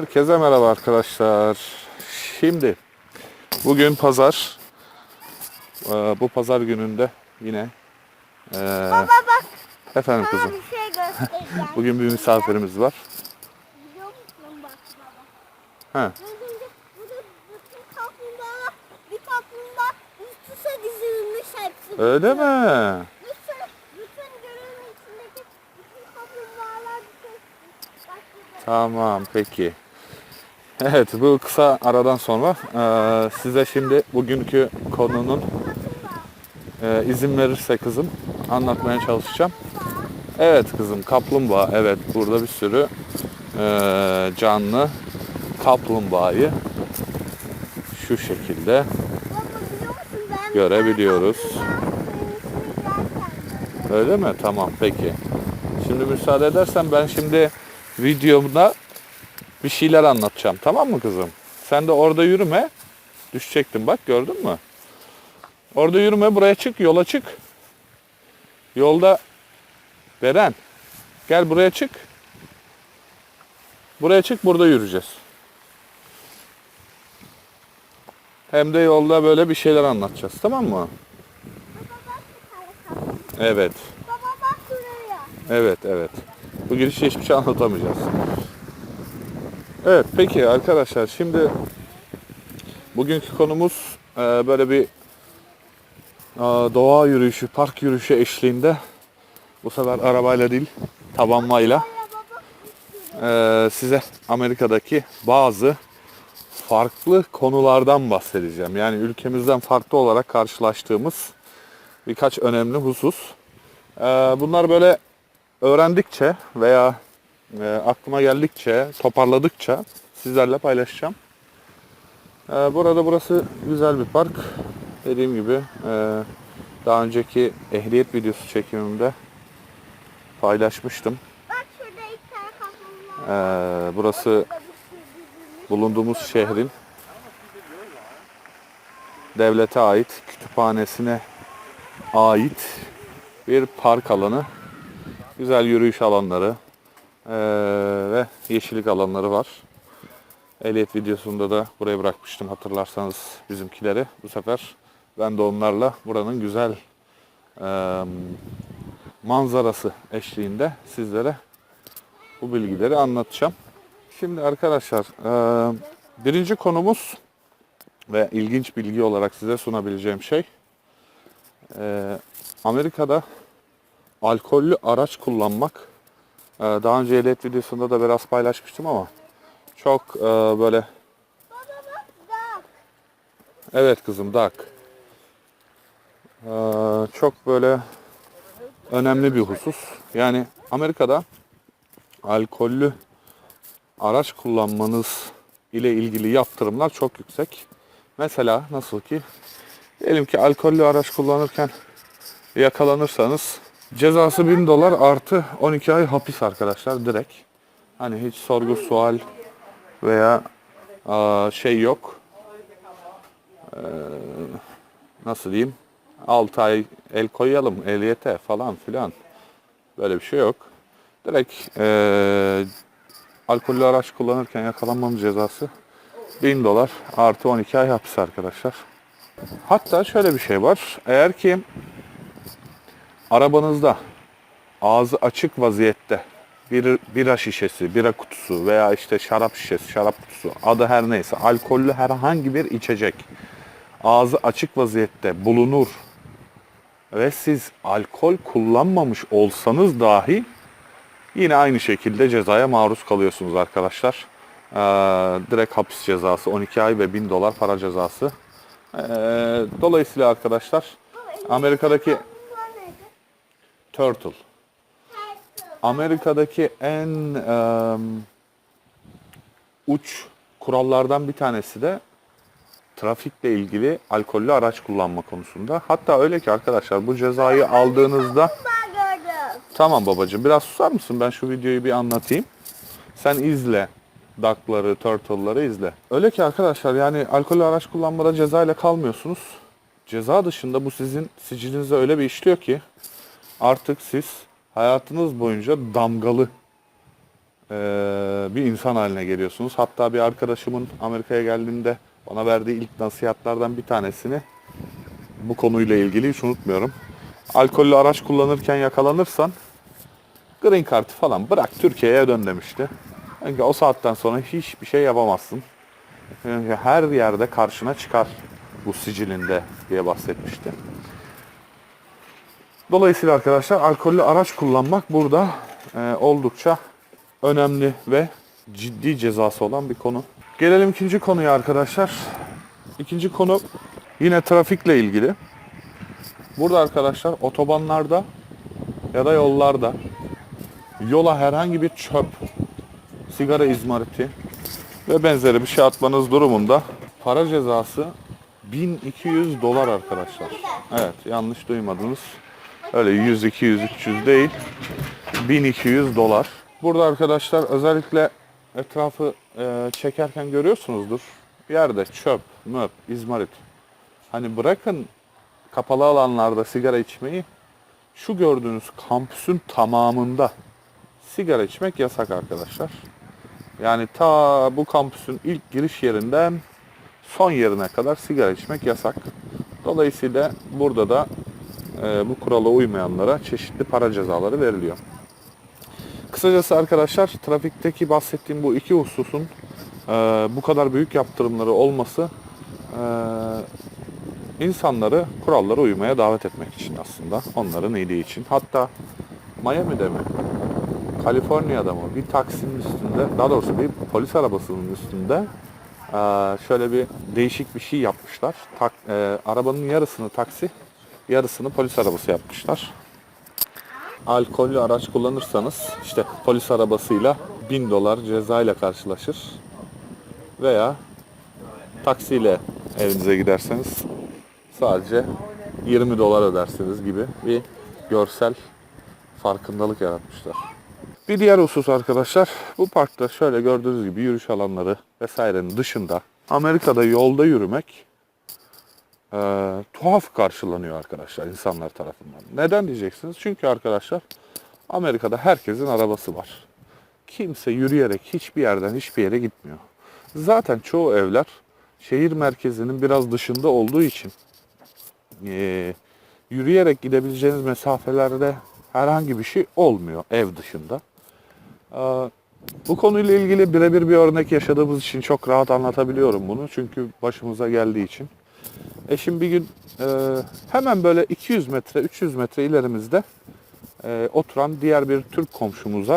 Herkese merhaba arkadaşlar. Şimdi bugün pazar. Ee, bu pazar gününde yine ee, Baba bak efendim sana kızım. bir şey göstereceğim. Bugün bir misafirimiz var. Biliyor musun bak baba? He. Az önce burada bütün kaplumbağalar bir kaplumbağa üst üste dizilmiş hepsi. Öyle mi? Bütün, bütün gölün içindeki bütün kaplumbağalar bütün bak burada. Tamam peki. Evet bu kısa aradan sonra ee, size şimdi bugünkü konunun ee, izin verirse kızım anlatmaya çalışacağım. Evet kızım kaplumbağa evet burada bir sürü ee, canlı kaplumbağayı şu şekilde Görebiliyoruz. öyle mi? Tamam peki. Şimdi müsaade edersen ben şimdi videomda bir şeyler anlatacağım tamam mı kızım? Sen de orada yürüme. Düşecektin bak gördün mü? Orada yürüme buraya çık yola çık. Yolda Beren gel buraya çık. Buraya çık burada yürüyeceğiz. Hem de yolda böyle bir şeyler anlatacağız tamam mı? Evet. Evet, evet. Bu girişte hiçbir şey anlatamayacağız. Evet, peki arkadaşlar şimdi bugünkü konumuz e, böyle bir e, doğa yürüyüşü, park yürüyüşü eşliğinde bu sefer arabayla değil, tabanmayla e, size Amerika'daki bazı farklı konulardan bahsedeceğim. Yani ülkemizden farklı olarak karşılaştığımız birkaç önemli husus. E, bunlar böyle öğrendikçe veya e, aklıma geldikçe, toparladıkça sizlerle paylaşacağım. E, burada burası güzel bir park. Dediğim gibi e, daha önceki ehliyet videosu çekimimde paylaşmıştım. bak şurada iki tane kaplumbağa. E, burası dizilmiş. bulunduğumuz şehrin devlete ait kütüphanesine ait bir park alanı. Güzel yürüyüş alanları eee, ve yeşillik alanları var. Ehliyet videosunda da buraya bırakmıştım hatırlarsanız bizimkileri. Bu sefer ben de onlarla buranın güzel eee, manzarası eşliğinde sizlere bu bilgileri anlatacağım. Şimdi arkadaşlar eee, birinci konumuz ve ilginç bilgi olarak size sunabileceğim şey eee, Amerika'da alkollü araç kullanmak daha önce ehliyet videosunda da biraz paylaşmıştım ama çok eee, böyle evet kızım dak Eee, çok böyle önemli bir husus yani Amerika'da alkollü araç kullanmanız ile ilgili yaptırımlar çok yüksek. Mesela nasıl ki diyelim ki alkollü araç kullanırken yakalanırsanız cezası 1000 dolar artı 12 ay hapis arkadaşlar direkt. Hani hiç sorgu sual veya şey yok. Ee, nasıl diyeyim? 6 ay el koyalım ehliyete falan filan. Böyle bir şey yok. Direkt ee, alkollü araç kullanırken yakalanmanın cezası 1000 dolar artı 12 ay hapis arkadaşlar. Hatta şöyle bir şey var. Eğer ki arabanızda ağzı açık vaziyette bir bira şişesi, bira kutusu veya işte şarap şişesi, şarap kutusu adı her neyse alkollü herhangi bir içecek ağzı açık vaziyette bulunur ve siz alkol kullanmamış olsanız dahi Yine aynı şekilde cezaya maruz kalıyorsunuz arkadaşlar. Ee, direkt hapis cezası 12 ay ve 1000 dolar para cezası. Ee, dolayısıyla arkadaşlar Amerika'daki? Turtle Amerika'daki en e, uç kurallardan bir tanesi de trafikle ilgili alkollü araç kullanma konusunda. Hatta öyle ki arkadaşlar bu cezayı aldığınızda. Tamam babacığım biraz susar mısın? Ben şu videoyu bir anlatayım. Sen izle. Duck'ları, turtle'ları izle. Öyle ki arkadaşlar yani alkollü araç kullanmada ceza ile kalmıyorsunuz. Ceza dışında bu sizin sicilinize öyle bir işliyor ki artık siz hayatınız boyunca damgalı bir insan haline geliyorsunuz. Hatta bir arkadaşımın Amerika'ya geldiğinde bana verdiği ilk nasihatlerden bir tanesini bu konuyla ilgili hiç unutmuyorum. Alkollü araç kullanırken yakalanırsan green card'ı falan bırak Türkiye'ye dön demişti. Çünkü o saatten sonra hiçbir şey yapamazsın. Çünkü her yerde karşına çıkar bu sicilinde diye bahsetmişti. Dolayısıyla arkadaşlar alkollü araç kullanmak burada e, oldukça önemli ve ciddi cezası olan bir konu. Gelelim ikinci konuya arkadaşlar. İkinci konu yine trafikle ilgili. Burada arkadaşlar otobanlarda ya da yollarda yola herhangi bir çöp, sigara izmariti ve benzeri bir şey atmanız durumunda para cezası 1200 dolar arkadaşlar. Evet yanlış duymadınız. Öyle 100, 200, 300 değil. 1200 dolar. Burada arkadaşlar özellikle etrafı e, çekerken görüyorsunuzdur. Yerde çöp, möp, izmarit. Hani bırakın kapalı alanlarda sigara içmeyi. Şu gördüğünüz kampüsün tamamında sigara içmek yasak arkadaşlar. Yani ta bu kampüsün ilk giriş yerinden son yerine kadar sigara içmek yasak. Dolayısıyla burada da bu kurala uymayanlara çeşitli para cezaları veriliyor. Kısacası arkadaşlar trafikteki bahsettiğim bu iki hususun e, bu kadar büyük yaptırımları olması e, insanları kurallara uymaya davet etmek için aslında. Onların iyiliği için. Hatta Miami'de mi? Kaliforniya'da mı? Bir taksinin üstünde, daha doğrusu bir polis arabasının üstünde e, şöyle bir değişik bir şey yapmışlar. Tak, e, arabanın yarısını taksi, yarısını polis arabası yapmışlar. Alkollü araç kullanırsanız işte polis arabasıyla 1000 dolar cezayla karşılaşır. Veya taksiyle evinize giderseniz sadece 20 dolar ödersiniz gibi bir görsel farkındalık yaratmışlar. Bir diğer husus arkadaşlar, bu parkta şöyle gördüğünüz gibi yürüyüş alanları vesairenin dışında Amerika'da yolda yürümek e, tuhaf karşılanıyor arkadaşlar insanlar tarafından. Neden diyeceksiniz? Çünkü arkadaşlar Amerika'da herkesin arabası var. Kimse yürüyerek hiçbir yerden hiçbir yere gitmiyor. Zaten çoğu evler şehir merkezinin biraz dışında olduğu için e, yürüyerek gidebileceğiniz mesafelerde herhangi bir şey olmuyor ev dışında. Ee, Bu konuyla ilgili birebir bir örnek yaşadığımız için çok rahat anlatabiliyorum bunu. Çünkü başımıza geldiği için. Eşim bir gün e, hemen böyle 200 metre, 300 metre ilerimizde e, oturan diğer bir Türk komşumuza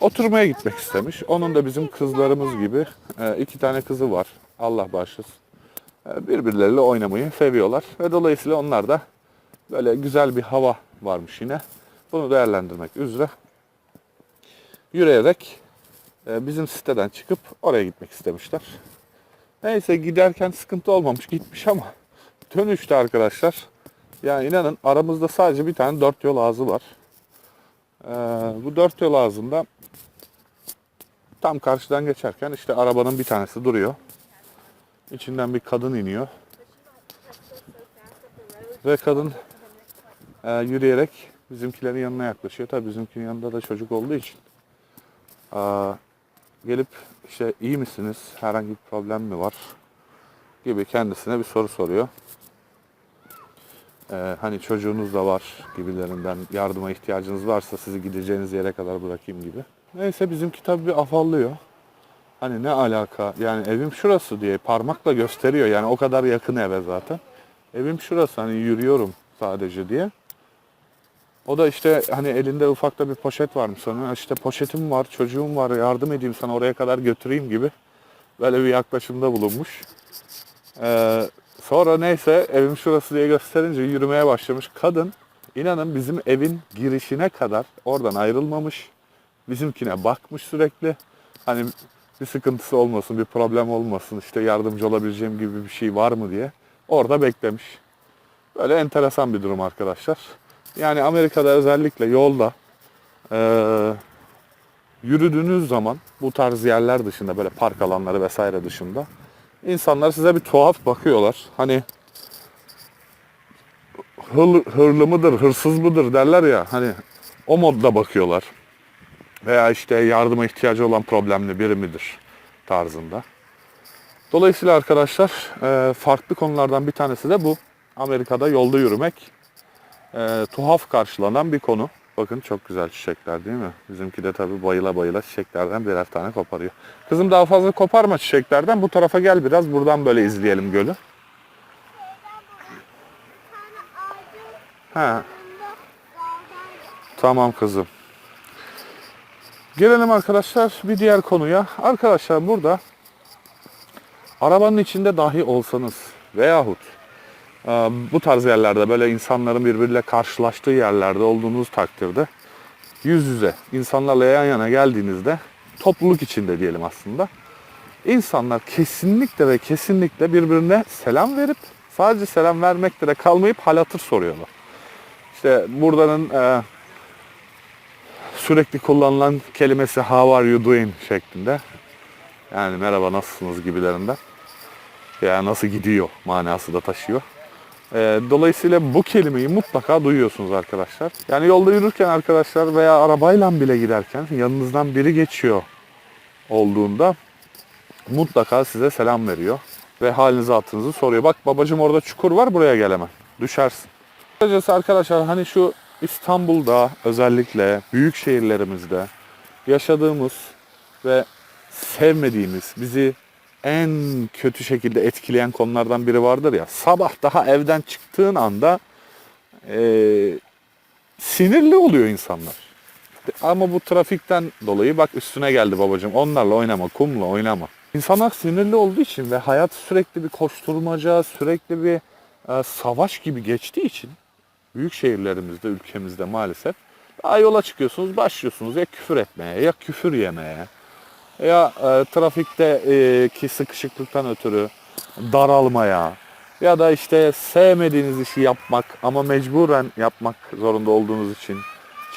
oturmaya gitmek istemiş. Onun da bizim kızlarımız gibi e, iki tane kızı var. Allah bağışlasın. E, birbirleriyle oynamayı seviyorlar. Ve dolayısıyla onlar da böyle güzel bir hava varmış yine. Bunu değerlendirmek üzere yürüyerek e, bizim siteden çıkıp oraya gitmek istemişler. Neyse giderken sıkıntı olmamış gitmiş ama dönüşte arkadaşlar yani inanın aramızda sadece bir tane dört yol ağzı var. Ee, bu dört yol ağzında tam karşıdan geçerken işte arabanın bir tanesi duruyor. İçinden bir kadın iniyor. Ve kadın e, yürüyerek bizimkilerin yanına yaklaşıyor. Tabii bizimkinin yanında da çocuk olduğu için. Aa, gelip işte iyi misiniz? Herhangi bir problem mi var? Gibi kendisine bir soru soruyor. Ee, hani çocuğunuz da var gibilerinden yardıma ihtiyacınız varsa sizi gideceğiniz yere kadar bırakayım gibi. Neyse bizimki tabii bir afallıyor. Hani ne alaka yani evim şurası diye parmakla gösteriyor yani o kadar yakın eve zaten. Evim şurası hani yürüyorum sadece diye. O da işte hani elinde ufakta bir poşet varmış sanıyor. İşte poşetim var, çocuğum var, yardım edeyim sana oraya kadar götüreyim gibi. Böyle bir yaklaşımda bulunmuş. Ee, sonra neyse evim şurası diye gösterince yürümeye başlamış. Kadın inanın bizim evin girişine kadar oradan ayrılmamış. Bizimkine bakmış sürekli. Hani bir sıkıntısı olmasın, bir problem olmasın, işte yardımcı olabileceğim gibi bir şey var mı diye. Orada beklemiş. Böyle enteresan bir durum arkadaşlar. Yani Amerika'da özellikle yolda eee, yürüdüğünüz zaman bu tarz yerler dışında böyle park alanları vesaire dışında insanlar size bir tuhaf bakıyorlar. Hani hırlı, hırlı mıdır, hırsız mıdır derler ya hani o modda bakıyorlar. veya işte yardıma ihtiyacı olan problemli biri midir tarzında. Dolayısıyla arkadaşlar e, farklı konulardan bir tanesi de bu. Amerika'da yolda yürümek e, tuhaf karşılanan bir konu. Bakın çok güzel çiçekler değil mi? Bizimki de tabii bayıla bayıla çiçeklerden birer tane koparıyor. Kızım daha fazla koparma çiçeklerden. Bu tarafa gel biraz. Buradan böyle izleyelim gölü. Dağdan tamam kızım. Gelelim arkadaşlar bir diğer konuya. Arkadaşlar burada arabanın içinde dahi olsanız veyahut bu tarz yerlerde böyle insanların birbiriyle karşılaştığı yerlerde olduğunuz takdirde yüz yüze insanlarla yan yana geldiğinizde topluluk içinde diyelim aslında insanlar kesinlikle ve kesinlikle birbirine selam verip sadece selam vermekle de kalmayıp hal hatır soruyorlar. İşte buradanın e, sürekli kullanılan kelimesi how are you doing şeklinde. Yani merhaba nasılsınız gibilerinden. Ya nasıl gidiyor manası da taşıyor. Ee, dolayısıyla bu kelimeyi mutlaka duyuyorsunuz arkadaşlar. Yani yolda yürürken arkadaşlar veya arabayla bile giderken yanınızdan biri geçiyor olduğunda mutlaka size selam veriyor. Ve halinizi hatırınızı soruyor. Bak babacım orada çukur var buraya gel hemen. Düşersin. Kısacası arkadaşlar hani şu İstanbul'da özellikle büyük şehirlerimizde yaşadığımız ve sevmediğimiz, bizi en kötü şekilde etkileyen konulardan biri vardır ya. Sabah daha evden çıktığın anda eee, sinirli oluyor insanlar. Ama bu trafikten dolayı bak üstüne geldi babacığım. Onlarla oynama, kumla oynama. İnsanlar sinirli olduğu için ve hayat sürekli bir koşturmaca, sürekli bir e, savaş gibi geçtiği için büyük şehirlerimizde, ülkemizde maalesef daha yola çıkıyorsunuz, başlıyorsunuz ya küfür etmeye ya küfür yemeye ya e, trafikte e, sıkışıklıktan ötürü daralmaya ya da işte sevmediğiniz işi yapmak ama mecburen yapmak zorunda olduğunuz için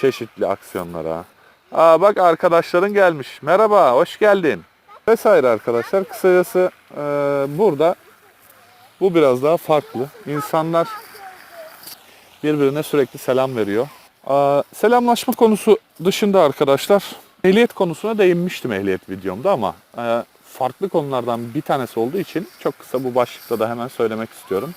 çeşitli aksiyonlara. Aa bak arkadaşların gelmiş. Merhaba, hoş geldin. Vesaire arkadaşlar. Kısacası e, burada bu biraz daha farklı. İnsanlar birbirine sürekli selam veriyor. Aa, selamlaşma konusu dışında arkadaşlar ehliyet konusuna değinmiştim ehliyet videomda ama e, farklı konulardan bir tanesi olduğu için çok kısa bu başlıkta da hemen söylemek istiyorum.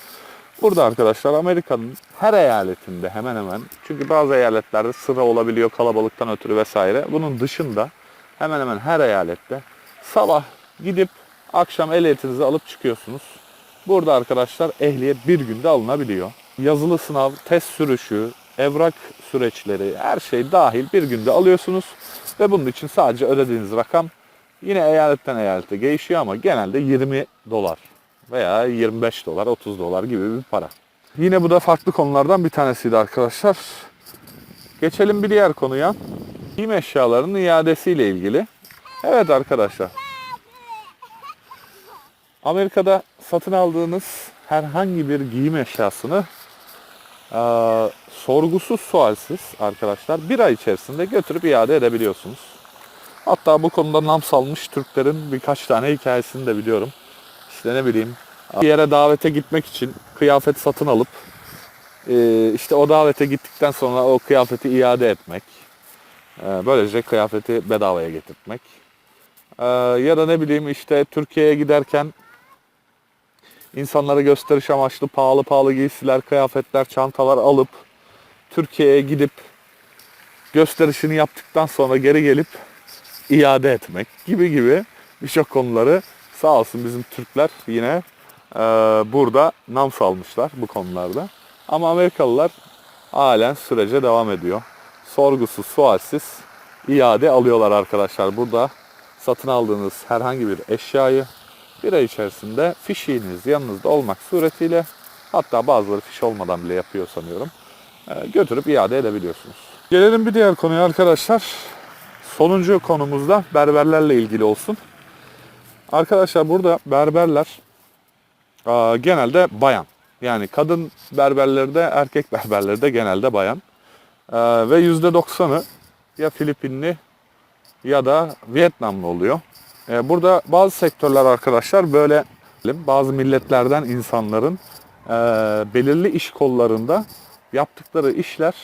Burada arkadaşlar Amerika'nın her eyaletinde hemen hemen çünkü bazı eyaletlerde sıra olabiliyor kalabalıktan ötürü vesaire. Bunun dışında hemen hemen her eyalette sabah gidip akşam ehliyetinizi alıp çıkıyorsunuz. Burada arkadaşlar ehliyet bir günde alınabiliyor. Yazılı sınav, test sürüşü, evrak süreçleri her şey dahil bir günde alıyorsunuz. Ve bunun için sadece ödediğiniz rakam yine eyaletten eyalete değişiyor ama genelde 20 dolar veya 25 dolar, 30 dolar gibi bir para. Yine bu da farklı konulardan bir tanesiydi arkadaşlar. Geçelim bir diğer konuya. Giyim eşyalarının iadesiyle ilgili. Evet arkadaşlar. Amerika'da satın aldığınız herhangi bir giyim eşyasını eee, sorgusuz sualsiz arkadaşlar bir ay içerisinde götürüp iade edebiliyorsunuz. Hatta bu konuda nam salmış Türklerin birkaç tane hikayesini de biliyorum. İşte ne bileyim bir yere davete gitmek için kıyafet satın alıp eee, işte o davete gittikten sonra o kıyafeti iade etmek. Eee, Böylece kıyafeti bedavaya getirtmek. Eee, Ya da ne bileyim işte Türkiye'ye giderken insanlara gösteriş amaçlı pahalı pahalı giysiler, kıyafetler, çantalar alıp Türkiye'ye gidip gösterişini yaptıktan sonra geri gelip iade etmek gibi gibi birçok konuları sağ olsun bizim Türkler yine e, burada nam salmışlar bu konularda. Ama Amerikalılar halen sürece devam ediyor. Sorgusuz, sualsiz iade alıyorlar arkadaşlar. Burada satın aldığınız herhangi bir eşyayı bir ay içerisinde fişiğiniz yanınızda olmak suretiyle hatta bazıları fiş olmadan bile yapıyor sanıyorum. e, götürüp iade edebiliyorsunuz. Gelelim bir diğer konuya arkadaşlar. Sonuncu konumuzda berberlerle ilgili olsun. Arkadaşlar burada berberler aa, genelde bayan. Yani kadın berberleri de erkek berberleri de genelde bayan. Ee, ve %90'ı ya Filipinli ya da Vietnamlı oluyor. Ee, burada bazı sektörler arkadaşlar böyle bazı milletlerden insanların e, belirli iş kollarında yaptıkları işler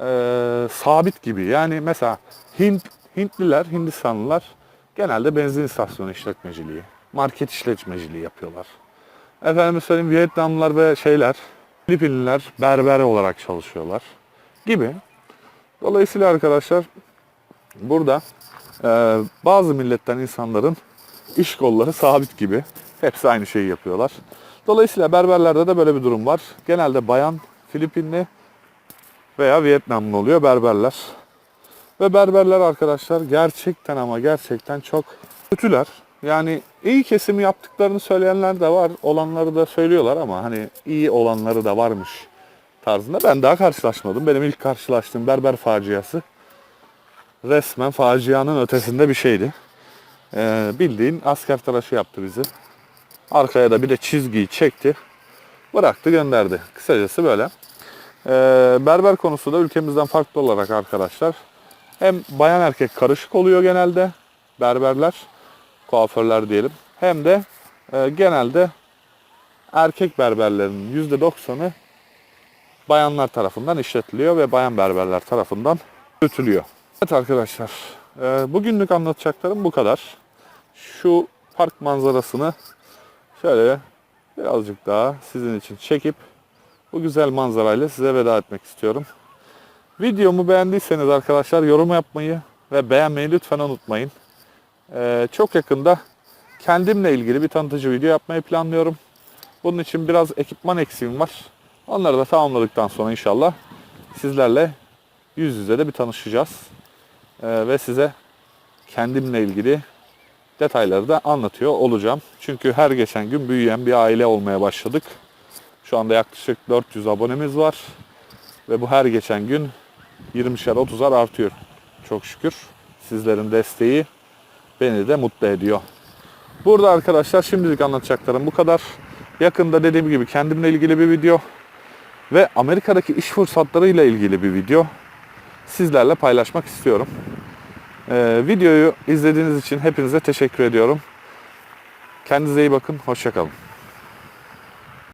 e, sabit gibi. Yani mesela Hint Hintliler, Hindistanlılar genelde benzin istasyonu işletmeciliği, market işletmeciliği yapıyorlar. Efendim söyleyeyim Vietnamlılar ve şeyler, Filipinliler berber olarak çalışıyorlar gibi. Dolayısıyla arkadaşlar burada e, bazı milletten insanların iş kolları sabit gibi. Hepsi aynı şeyi yapıyorlar. Dolayısıyla berberlerde de böyle bir durum var. Genelde bayan Filipinli veya Vietnamlı oluyor berberler. Ve berberler arkadaşlar gerçekten ama gerçekten çok kötüler. Yani iyi kesimi yaptıklarını söyleyenler de var. Olanları da söylüyorlar ama hani iyi olanları da varmış tarzında. Ben daha karşılaşmadım. Benim ilk karşılaştığım berber faciası resmen facianın ötesinde bir şeydi. Ee, bildiğin asker tıraşı yaptı bizi. Arkaya da bir de çizgiyi çekti. Bıraktı gönderdi. Kısacası böyle. Ee, berber konusu da ülkemizden farklı olarak arkadaşlar. Hem bayan erkek karışık oluyor genelde berberler, kuaförler diyelim. Hem de e, genelde erkek berberlerin %90'ı bayanlar tarafından işletiliyor ve bayan berberler tarafından yürütülüyor. Evet arkadaşlar, e, bugünlük anlatacaklarım bu kadar. Şu park manzarasını şöyle birazcık daha sizin için çekip bu güzel manzarayla size veda etmek istiyorum. Videomu beğendiyseniz arkadaşlar yorum yapmayı ve beğenmeyi lütfen unutmayın. E, çok yakında kendimle ilgili bir tanıtıcı video yapmayı planlıyorum. Bunun için biraz ekipman eksiğim var. Onları da tamamladıktan sonra inşallah sizlerle yüz yüze de bir tanışacağız. Ee, ve size kendimle ilgili detayları da anlatıyor olacağım. Çünkü her geçen gün büyüyen bir aile olmaya başladık. Şu anda yaklaşık 400 abonemiz var. Ve bu her geçen gün 20'şer 30'ar artıyor. Çok şükür. Sizlerin desteği beni de mutlu ediyor. Burada arkadaşlar şimdilik anlatacaklarım bu kadar. Yakında dediğim gibi kendimle ilgili bir video ve Amerika'daki iş fırsatlarıyla ilgili bir video sizlerle paylaşmak istiyorum. Ee, videoyu izlediğiniz için hepinize teşekkür ediyorum. Kendinize iyi bakın, hoşçakalın.